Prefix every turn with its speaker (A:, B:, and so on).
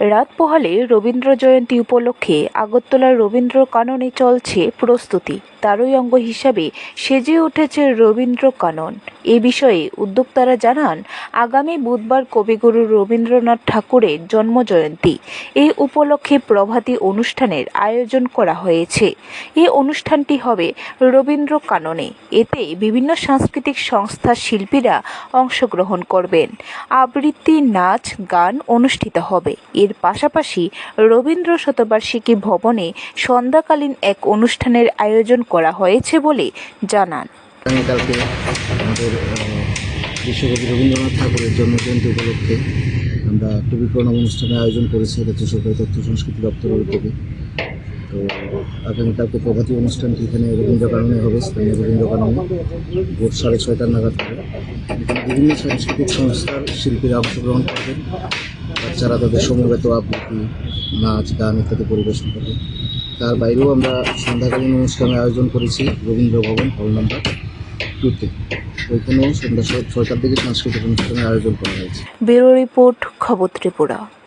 A: রাত পোহালে রবীন্দ্র জয়ন্তী উপলক্ষে আগরতলার রবীন্দ্র কাননে চলছে প্রস্তুতি। তারই অঙ্গ হিসাবে সেজে উঠেছে রবীন্দ্র কানন। এ বিষয়ে উদ্যোক্তারা জানান, আগামী বুধবার কবিগুরু রবীন্দ্রনাথ ঠাকুরের জন্মজয়ন্তী। এই উপলক্ষে প্রভাতী অনুষ্ঠানের আয়োজন করা হয়েছে। এই অনুষ্ঠানটি হবে রবীন্দ্র কাননে। এতে বিভিন্ন সাংস্কৃতিক সংস্থার শিল্পীরা অংশগ্রহণ করবেন। আবৃত্তি, নাচ, গান অনুষ্ঠিত হবে। এর পাশাপাশি রবীন্দ্র শতবার্ষিকী ভবনে সন্ধ্যাকালীন এক অনুষ্ঠানের আয়োজন করা হয়েছে বলে জানান।
B: আগামীকালকে আমাদের বিশ্বকবি রবীন্দ্রনাথ ঠাকুরের জন্মজয়ন্তী উপলক্ষে আমরা কবি প্রণব অনুষ্ঠানের আয়োজন করেছি রাজ্য সরকারি তথ্য সংস্কৃতি দপ্তরের উদ্যোগে। তো আগামীকালকে প্রভাতী অনুষ্ঠানটি এখানে রবীন্দ্র কাননে হবে, স্থানীয় রবীন্দ্র কাননে ভোর সাড়ে ছয়টার নাগাদ হবে। বিভিন্ন সাংস্কৃতিক সংস্থার শিল্পীরা অংশগ্রহণ করবেন। বাচ্চারা তাদের সমবেত আবৃত্তি, নাচ, গান ইত্যাদি পরিবেশন করবে তার বাইরেও আমরা সন্ধ্যাকালীন অনুষ্ঠানের আয়োজন করেছি, রবীন্দ্র ভবন, হল নাম্বার টুতে ওইখানেও সন্ধ্যা ছয়- ছয়টার দিকে সাংস্কৃতিক অনুষ্ঠানের আয়োজন করা হয়েছে।
A: ব্যুরো রিপোর্ট, খবর ত্রিপুরা।